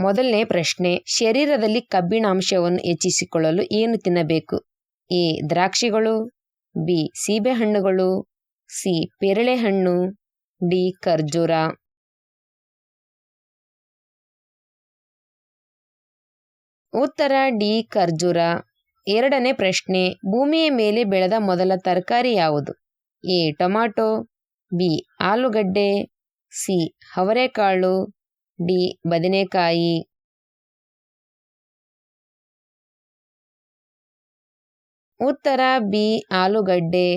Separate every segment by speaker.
Speaker 1: ಮೊದಲನೇ ಪ್ರಶ್ನೆ, ಶರೀರದಲ್ಲಿ ಕಬ್ಬಿಣಾಂಶವನ್ನು ಹೆಚ್ಚಿಸಿಕೊಳ್ಳಲು ಏನು ತಿನ್ನಬೇಕು? ಎ, ದ್ರಾಕ್ಷಿಗಳು, ಬಿ, ಸೀಬೆಹಣ್ಣುಗಳು, ಸಿ, ಪೇರಳೆಹಣ್ಣು, ಡಿ, ಖರ್ಜೂರ. ಉತ್ತರ, ಡಿ, ಖರ್ಜೂರ. ಎರಡನೇ ಪ್ರಶ್ನೆ, ಭೂಮಿಯ ಮೇಲೆ ಬೆಳೆದ ಮೊದಲ ತರಕಾರಿ ಯಾವುದು? ಎ, ಟೊಮಾಟೊ, ಬಿ, ಆಲೂಗಡ್ಡೆ, ಸಿ, ಅವರೆಕಾಳು ಡಿ ಬದನೆಕಾಯಿ. ಉತ್ತರ, ಬಿ, ಆಲೂಗಡ್ಡೆ.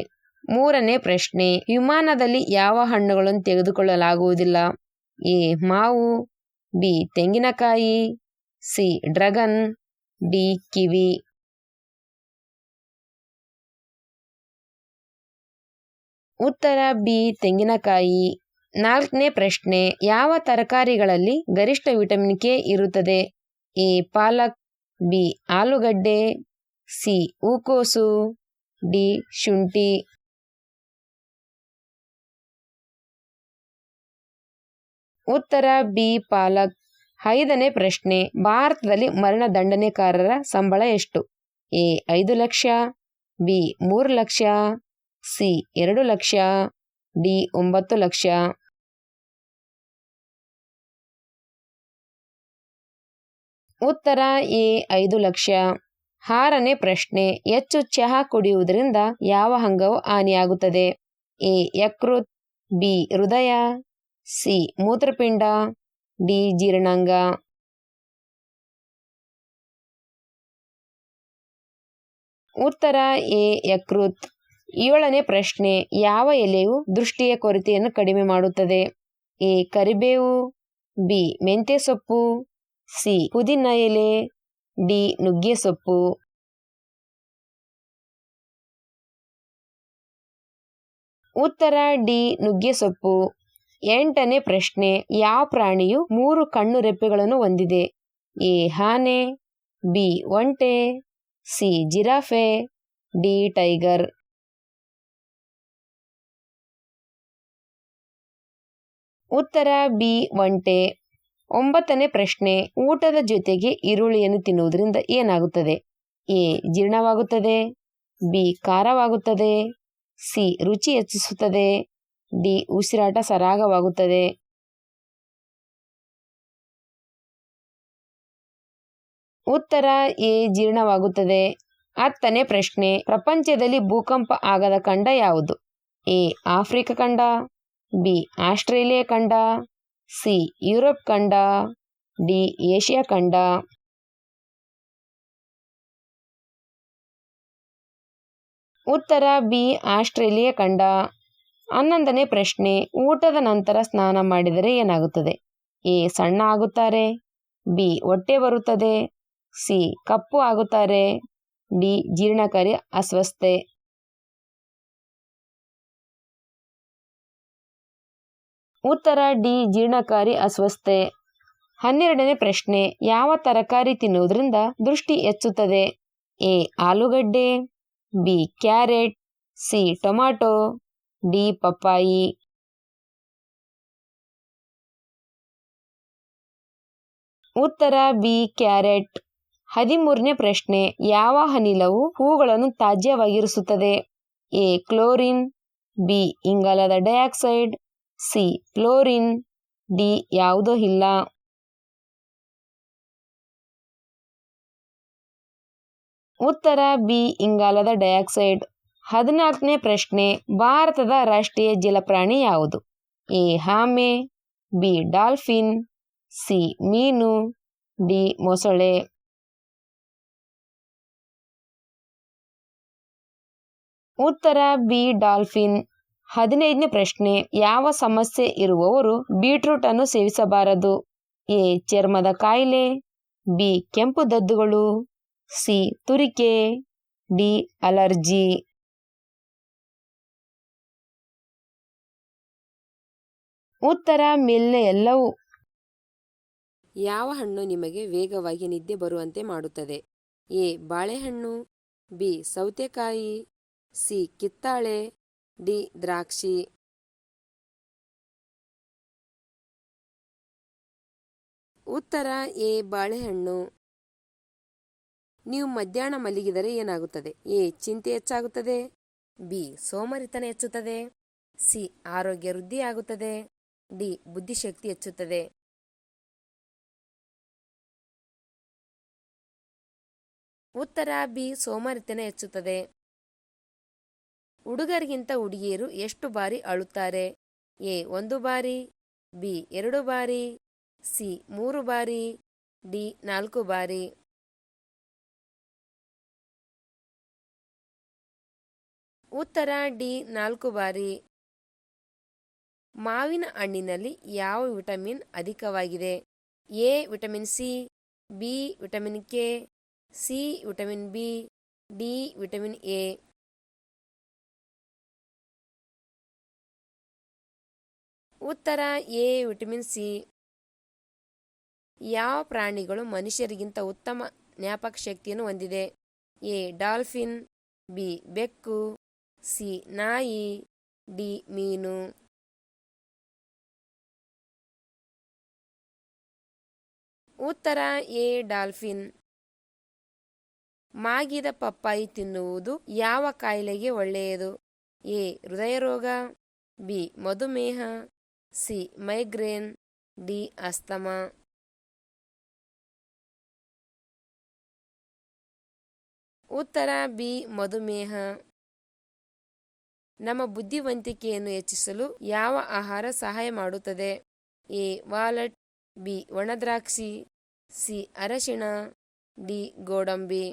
Speaker 1: ಮೂರನೇ ಪ್ರಶ್ನೆ, ವಿಮಾನದಲ್ಲಿ ಯಾವ ಹಣ್ಣುಗಳನ್ನು ತೆಗೆದುಕೊಳ್ಳಲಾಗುವುದಿಲ್ಲ? ಎ, ಮಾವು, ಬಿ, ತೆಂಗಿನಕಾಯಿ, ಸಿ ಡ್ರಗನ್ ಡಿ, ಕಿವಿ. ಉತ್ತರ, ಬಿ, ತೆಂಗಿನಕಾಯಿ. ನಾಲ್ಕನೇ ಪ್ರಶ್ನೆ, ಯಾವ ತರಕಾರಿಗಳಲ್ಲಿ ಗರಿಷ್ಠ ವಿಟಮಿನ್ ಕೆ ಇರುತ್ತದೆ? ಎ, ಪಾಲಕ್, ಬಿ, ಆಲೂಗಡ್ಡೆ, ಸಿ, ಹೂಕೋಸು, ಡಿ, ಶುಂಠಿ. ಉತ್ತರ, ಬಿ, ಪಾಲಕ್. ಐದನೇ ಪ್ರಶ್ನೆ, ಭಾರತದಲ್ಲಿ ಮರಣ ದಂಡನೆಕಾರರ ಸಂಬಳ ಎಷ್ಟು? ಎ, ಐದು ಲಕ್ಷ, ಬಿ, ಮೂರು ಲಕ್ಷ, ಸಿ, ಎರಡು ಲಕ್ಷ, ಡಿ, ಒಂಬತ್ತು ಲಕ್ಷ. ಉತ್ತರ ಎ ಐದು ಲಕ್ಷ. ಆರನೇ ಪ್ರಶ್ನೆ, ಹೆಚ್ಚು ಚಹಾ ಕುಡಿಯುವುದರಿಂದ ಯಾವ ಅಂಗವು ಹಾನಿಯಾಗುತ್ತದೆ? ಎ, ಯಕೃತ್, ಬಿ, ಹೃದಯ, ಸಿ, ಮೂತ್ರಪಿಂಡ, ಡಿ, ಜೀರ್ಣಾಂಗ. ಉತ್ತರ ಎ, ಯಕೃತ್. ಏಳನೇ ಪ್ರಶ್ನೆ, ಯಾವ ಎಲೆಯು ದೃಷ್ಟಿಯ ಕೊರತೆಯನ್ನು ಕಡಿಮೆ ಮಾಡುತ್ತದೆ? ಎ, ಕರಿಬೇವು, ಬಿ ಮೆಂತೆ ಸೊಪ್ಪು ಸಿ. ಪುದೀನ ಎಲೆ, ಡಿ. ನುಗ್ಗೆ ಸೊಪ್ಪು ಉತ್ತರ, ಡಿ. ನುಗ್ಗೆ ಸೊಪ್ಪು ಎಂಟನೇ ಪ್ರಶ್ನೆ, ಯಾವ ಪ್ರಾಣಿಯು ಮೂರು ಕಣ್ಣು ರೆಪ್ಪೆಗಳನ್ನು ಹೊಂದಿದೆ? ಎ. ಹಾನೆ, ಬಿ. ಒಂಟೆ, ಸಿ. Giraffe, D. ಟೈಗರ್. ಉತ್ತರ, ಬಿ. ಒಂಟೆ. ಒಂಬತ್ತನೇ ಪ್ರಶ್ನೆ, ಊಟದ ಜೊತೆಗೆ ಈರುಳ್ಳಿಯನ್ನು ತಿನ್ನುವುದರಿಂದ ಏನಾಗುತ್ತದೆ? ಎ, ಜೀರ್ಣವಾಗುತ್ತದೆ. ಬಿ, ಖಾರವಾಗುತ್ತದೆ. ಸಿ, ರುಚಿ ಹೆಚ್ಚಿಸುತ್ತದೆ. ಡಿ, ಉಸಿರಾಟ ಸರಾಗವಾಗುತ್ತದೆ. ಉತ್ತರ, ಎ, ಜೀರ್ಣವಾಗುತ್ತದೆ. ಹತ್ತನೇ ಪ್ರಶ್ನೆ, ಪ್ರಪಂಚದಲ್ಲಿ ಭೂಕಂಪ ಆಗದ ಖಂಡ ಯಾವುದು? ಎ, ಆಫ್ರಿಕಾ ಖಂಡ. ಬಿ, ಆಸ್ಟ್ರೇಲಿಯಾ ಖಂಡ. ಸಿ. ಯುರೋಪ್ ಖಂಡ, ಡಿ. ಏಷ್ಯಾ ಖಂಡ. ಉತ್ತರ, ಬಿ. ಆಸ್ಟ್ರೇಲಿಯಾ ಖಂಡ. ಹನ್ನೊಂದನೇ ಪ್ರಶ್ನೆ, ಊಟದ ನಂತರ ಸ್ನಾನ ಮಾಡಿದರೆ ಏನಾಗುತ್ತದೆ? ಎ. ಸಣ್ಣ ಆಗುತ್ತಾರೆ. ಬಿ. ಹೊಟ್ಟೆ ಬರುತ್ತದೆ. ಸಿ. ಕಪ್ಪು ಆಗುತ್ತಾರೆ. ಡಿ. ಜೀರ್ಣಕಾರಿ ಅಸ್ವಸ್ಥೆ. ಉತ್ತರ ಡಿ, ಜೀರ್ಣಕಾರಿ ಅಸ್ವಸ್ಥೆ. ಹನ್ನೆರಡನೇ ಪ್ರಶ್ನೆ, ಯಾವ ತರಕಾರಿ ತಿನ್ನುವುದರಿಂದ ದೃಷ್ಟಿ ಹೆಚ್ಚುತ್ತದೆ? ಎ, ಆಲೂಗಡ್ಡೆ, B, carrot, C, tomato, D, ಪಪ್ಪಾಯಿ. ಉತ್ತರ ಬಿ, ಕ್ಯಾರೆಟ್. ಹದಿಮೂರನೇ ಪ್ರಶ್ನೆ, ಯಾವ ಅನಿಲವು ಹೂಗಳನ್ನು ತಾಜ್ಯವಾಗಿರಿಸುತ್ತದೆ? ಎ, ಕ್ಲೋರಿನ್, ಬಿ, ಇಂಗಾಲದ ಡೈಆಕ್ಸೈಡ್ ಸಿ. ಫ್ಲೋರಿನ್ ಡಿ ಯಾವುದೋ ಇಲ್ಲ. ಉತ್ತರ ಬಿ. ಇಂಗಾಲದ ಡೈಆಕ್ಸೈಡ್. ಹದಿನಾಲ್ಕನೇ ಪ್ರಶ್ನೆ, ಭಾರತದ ರಾಷ್ಟ್ರೀಯ ಜಲಪ್ರಾಣಿ ಯಾವುದು? ಎ. ಹಾಮೆ, ಬಿ. Dolphin, C. ಮೀನು, ಡಿ. ಮೊಸಳೆ. ಉತ್ತರ ಬಿ. ಡಾಲ್ಫಿನ್. ಹದಿನೈದನೇ ಪ್ರಶ್ನೆ, ಯಾವ ಸಮಸ್ಯೆ ಇರುವವರು ಬೀಟ್ರೂಟ್ ಅನ್ನು ಸೇವಿಸಬಾರದು? ಎ, ಚರ್ಮದ ಕಾಯಿಲೆ, ಬಿ, ಕೆಂಪು ದದ್ದುಗಳು, ಸಿ, ತುರಿಕೆ, ಡಿ, ಅಲರ್ಜಿ. ಉತ್ತರ ಮೇಲಿನ ಎಲ್ಲವೂ. ಯಾವ ಹಣ್ಣು ನಿಮಗೆ ವೇಗವಾಗಿ ನಿದ್ದೆ ಬರುವಂತೆ ಮಾಡುತ್ತದೆ? ಎ, ಬಾಳೆಹಣ್ಣು, ಬಿ, ಸೌತೆಕಾಯಿ, ಸಿ, ಕಿತ್ತಾಳೆ ಡಿ, ದ್ರಾಕ್ಷಿ. ಉತ್ತರ, ಎ, ಬಾಳೆಹಣ್ಣು. ನೀವು ಮಧ್ಯಾಹ್ನ ಮಲಗಿದರೆ ಏನಾಗುತ್ತದೆ? ಎ, ಚಿಂತೆ ಹೆಚ್ಚಾಗುತ್ತದೆ. ಬಿ, ಸೋಮರಿತನ ಹೆಚ್ಚುತ್ತದೆ. ಸಿ, ಆರೋಗ್ಯ ವೃದ್ಧಿಯಾಗುತ್ತದೆ. ಡಿ, ಬುದ್ಧಿಶಕ್ತಿ ಹೆಚ್ಚುತ್ತದೆ. ಉತ್ತರ, ಬಿ, ಸೋಮರಿತನ ಹೆಚ್ಚುತ್ತದೆ. ಹುಡುಗರಿಗಿಂತ ಹುಡುಗಿಯರು ಎಷ್ಟು ಬಾರಿ ಅಳುತ್ತಾರೆ? ಎ, ಒಂದು ಬಾರಿ, ಬಿ, ಎರಡು ಬಾರಿ, ಸಿ, ಮೂರು ಬಾರಿ, ಡಿ, ನಾಲ್ಕು ಬಾರಿ. ಉತ್ತರ, ಡಿ, ನಾಲ್ಕು ಬಾರಿ. ಮಾವಿನ ಹಣ್ಣಿನಲ್ಲಿ ಯಾವ ವಿಟಮಿನ್ ಅಧಿಕವಾಗಿದೆ? A, vitamin C, B, vitamin K, C, vitamin B, D, vitamin A. ಉತ್ತರ ಎ, ವಿಟಮಿನ್ ಸಿ. ಯಾವ ಪ್ರಾಣಿಗಳು ಮನುಷ್ಯರಿಗಿಂತ ಉತ್ತಮ ಜ್ಞಾಪಕ ಶಕ್ತಿಯನ್ನು ಹೊಂದಿದೆ. A, dolphin. ಬಿ, ಬೆಕ್ಕು. ಸಿ, ನಾಯಿ. ಡಿ, ಮೀನು. ಉತ್ತರ ಎ, ಡಾಲ್ಫಿನ್. ಮಾಗಿದ ಪಪ್ಪಾಯಿ ತಿನ್ನುವುದು ಯಾವ ಕಾಯಿಲೆಗೆ ಒಳ್ಳೆಯದು? ಎ ಹೃದಯ ರೋಗ ಬಿ, ಮಧುಮೇಹ. ಸಿ. Migraine, D. ಅಸ್ತಮಾ. ಉತ್ತರ ಬಿ. ಮಧುಮೇಹ. ನಮ್ಮ ಬುದ್ಧಿವಂತಿಕೆಯನ್ನು ಹೆಚ್ಚಿಸಲು ಯಾವ ಆಹಾರ ಸಹಾಯ ಮಾಡುತ್ತದೆ? ಎ. Walnut, B. ಒಣದ್ರಾಕ್ಷಿ, ಸಿ. ಅರಶಿಣ, ಡಿ. ಗೋಡಂಬಿ.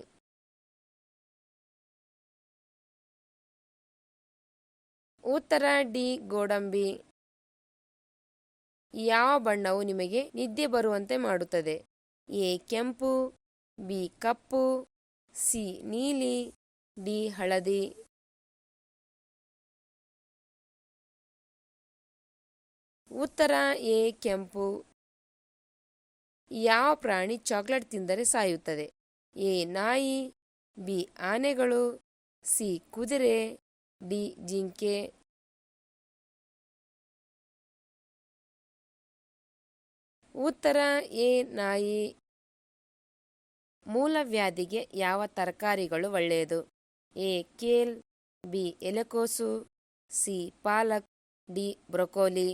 Speaker 1: ಉತ್ತರ ಡಿ. ಗೋಡಂಬಿ. ಯಾವ ಬಣ್ಣವು ನಿಮಗೆ ನಿದ್ದೆ ಬರುವಂತೆ ಮಾಡುತ್ತದೆ? ಎ ಕೆಂಪು, ಬಿ ಕಪ್ಪು, ಸಿ ನೀಲಿ, ಡಿ ಹಳದಿ. ಉತ್ತರ, ಎ ಕೆಂಪು. ಯಾವ ಪ್ರಾಣಿ ಚಾಕ್ಲೇಟ್ ತಿಂದರೆ ಸಾಯುತ್ತದೆ? ಎ ನಾಯಿ, ಬಿ ಆನೆಗಳು, ಸಿ ಕುದುರೆ, ಡಿ ಜಿಂಕೆ. ಉತ್ತರ ಎ ನಾಯಿ. ಮೂಲವ್ಯಾಧಿಗೆ ಯಾವ ತರಕಾರಿಗಳು ಒಳ್ಳೆಯದು? ಎ ಕೇಲ್, ಬಿ ಎಲೆಕೋಸು, ಸಿ ಪಾಲಕ್, ಡಿ ಬ್ರೊಕೋಲಿ.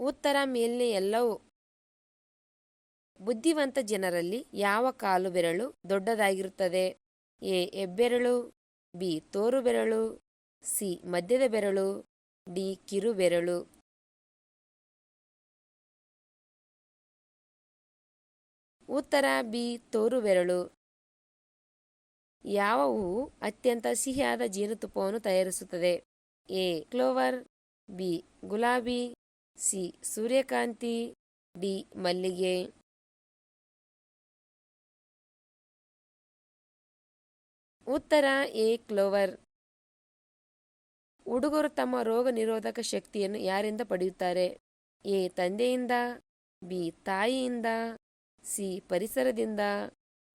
Speaker 1: ಉತ್ತರ ಮೇಲ್ನೆ ಎಲ್ಲವೂ ಬುದ್ಧಿವಂತ ಜನರಲ್ಲಿ ಯಾವ ಕಾಲು ಬೆರಳು ದೊಡ್ಡದಾಗಿರುತ್ತದೆ? ಎ ಎಬ್ಬೆರಳು ಬಿ ತೋರು ಬೆರಳು ಸಿ ಮಧ್ಯದ ಬೆರಳು. ಡಿ ಕಿರುಬೆರಳು ಉತ್ತರ ಬಿ ತೋರು ಬೆರಳು ಯಾವ ಹೂವು ಅತ್ಯಂತ ಸಿಹಿಯಾದ ಜೇನುತುಪ್ಪವನ್ನು ತಯಾರಿಸುತ್ತದೆ? ಎ ಕ್ಲೋವರ್, ಬಿ ಗುಲಾಬಿ, ಸಿ ಸೂರ್ಯಕಾಂತಿ, ಡಿ ಮಲ್ಲಿಗೆ. ಉತ್ತರ ಎ ಕ್ಲೋವರ್. ಹುಡುಗರು ತಮ್ಮ ರೋಗ ನಿರೋಧಕ ಶಕ್ತಿಯನ್ನು ಯಾರಿಂದ ಪಡೆಯುತ್ತಾರೆ? ಎ. ತಂದೆಯಿಂದ, ಬಿ. ತಾಯಿಯಿಂದ, ಸಿ. ಪರಿಸರದಿಂದ,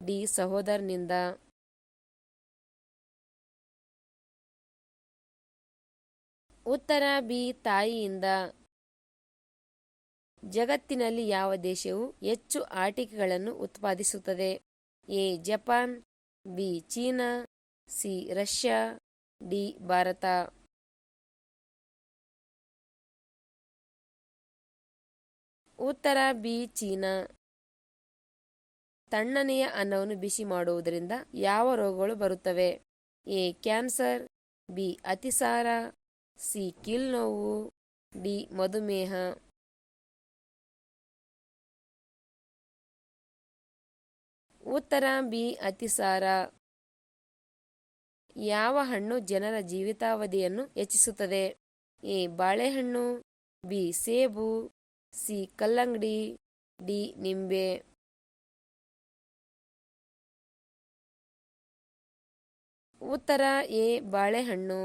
Speaker 1: ಡಿ. ಸಹೋದರನಿಂದ. ಉತ್ತರ, ಬಿ. ತಾಯಿಯಿಂದ. ಜಗತ್ತಿನಲ್ಲಿ ಯಾವ ದೇಶವು ಹೆಚ್ಚು ಆಟಿಕೆಗಳನ್ನು ಉತ್ಪಾದಿಸುತ್ತದೆ? A. Japan, B. China, C. Russia, D. Bharat. ಉತ್ತರ ಬಿ ಚೀನಾ. ತಣ್ಣನೆಯ ಅನ್ನವನ್ನು ಬಿಸಿ ಮಾಡುವುದರಿಂದ ಯಾವ ರೋಗಗಳು ಬರುತ್ತವೆ? ಎ ಕ್ಯಾನ್ಸರ್, ಬಿ ಅತಿಸಾರ, ಸಿ ಕೀಲ್ನೋವು ಡಿ ಮಧುಮೇಹ. ಉತ್ತರ ಬಿ ಅತಿಸಾರ. ಯಾವ ಹಣ್ಣು ಜನರ ಜೀವಿತಾವಧಿಯನ್ನು ಹೆಚ್ಚಿಸುತ್ತದೆ? ಎ ಬಾಳೆಹಣ್ಣು, ಬಿ ಸೇಬು ಸಿ ಕಲ್ಲಂಗಡಿ ಡಿ ನಿಂಬೆ. ಉತ್ತರ ಎ ಬಾಳೆಹಣ್ಣು.